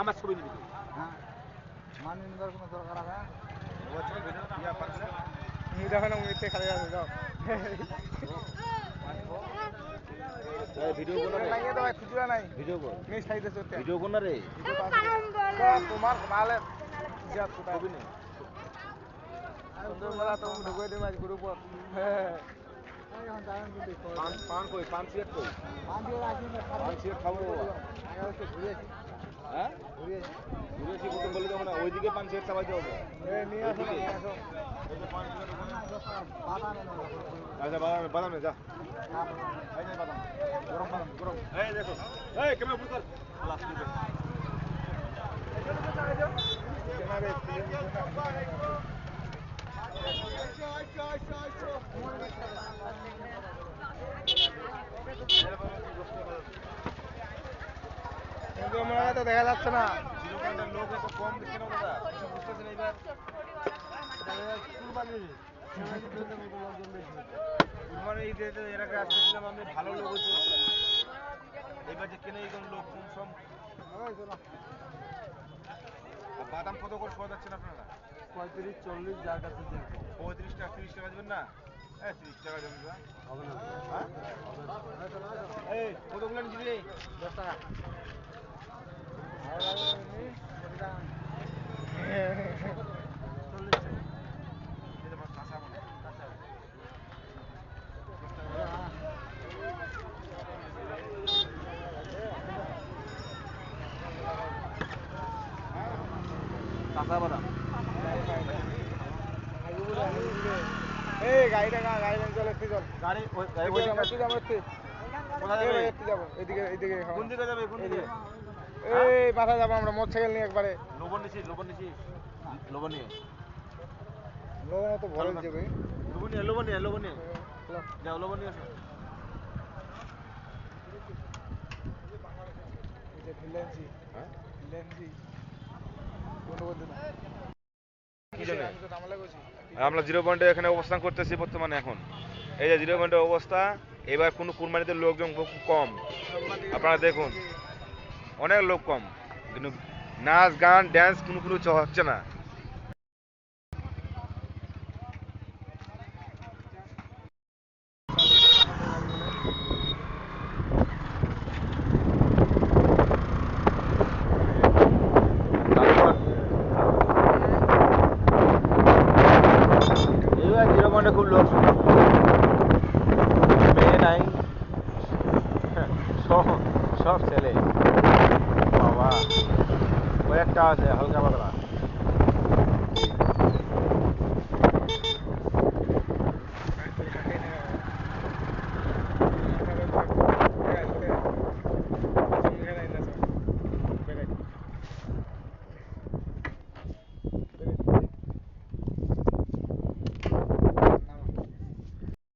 আমার ছবি নিবি। তুই। হ্যাঁ নেওয়ার কোনো দরকার আছে দেখো না মুইতে খালি আছে যাও। ভিডিও কর লাগিয়ে তো খুচরা নাই। ভিডিও কর। নেই সাইডে চলতে ভিডিও কর না রে। তোমার মালে যা কোথায় ছবি নে। সুন্দর মেলা তো ঢুকে দিম আজ গ্রুপত এখন যাবেন কিন্তু পান পান কই পান সিগারেট কই? পান দিয়ে রাখি না পান সিগারেট খাব। আগে হচ্ছে ঘুরে আসি। হ্যাঁ? ঘুরে আসি ঘুরে এসে কোথাও বলে যাব না ওইদিকে পান সিগারেট চাবাইতে হবে। আচ্ছা বাদাম বাদাম যা। বাদাম। গরম বাদাম গরম। এই দেখো। এই ক্যামেরা ফুল কর আল্লাহ শুনবে কেনারে সুন্দর মেলা তো দেখা যাচ্ছে না জিরো পয়েন্টের লোক এত কম দেখে না দাদা কিছু বুঝতেছেন এইবার কুরবানি ঈদে তো এর আগে আসতেছিলাম আমি ভালো লোক হইতো এবার যে কেনে লোক কম সম বাদাম কত করে পাওয়া যাচ্ছেন আপনারা পঁয়ত্রিশ চল্লিশ যার কাছে পঁয়ত্রিশ টাকা তিরিশ টাকা দেবেন না। হ্যাঁ? তিরিশ টাকা দেবেন না হবে না কতগুলো দশ টাকা এই যে আমার কাঁচা মনে কাঁচা কাঁচা বাদাম এই গাড়িটা গাড়ি বেঞ্চ একটু চল। গাড়ি গাড়ি একটু একটু যাব, একটু। যাবে? এদিকে এদিকে হ্যাঁ। কোন দিকে যাবে কোন দিকে? এই পাশা যাব আমরা মোটরসাইকেল নিয়ে একবারে। লবণ নিছিস লবণ নিছিস? লবণ নিয়ে লোক তো ভরে যাবে লবণ নিয়ে লবণ নিয়ে লবণ নিয়ে যাও লবণ নিয়ে আসো এই হ্যাঁ? না আমরা জিরো পয়েন্টে এখানে অবস্থান করতেছি বর্তমানে এখন। এই যে জিরো পয়েন্টের অবস্থা, এবার কোনো কুরবানিতে লোকজন কম। আপনারা দেখুন, অনেক লোক কম। কিন্তু নাচ, গান ড্যান্স কোনো কোনো হচ্ছে না। এটা খুব লোক মেয়ে নাই। সব ছেলে। বাবা। কয়েকটা আছে হালকা পাতলা।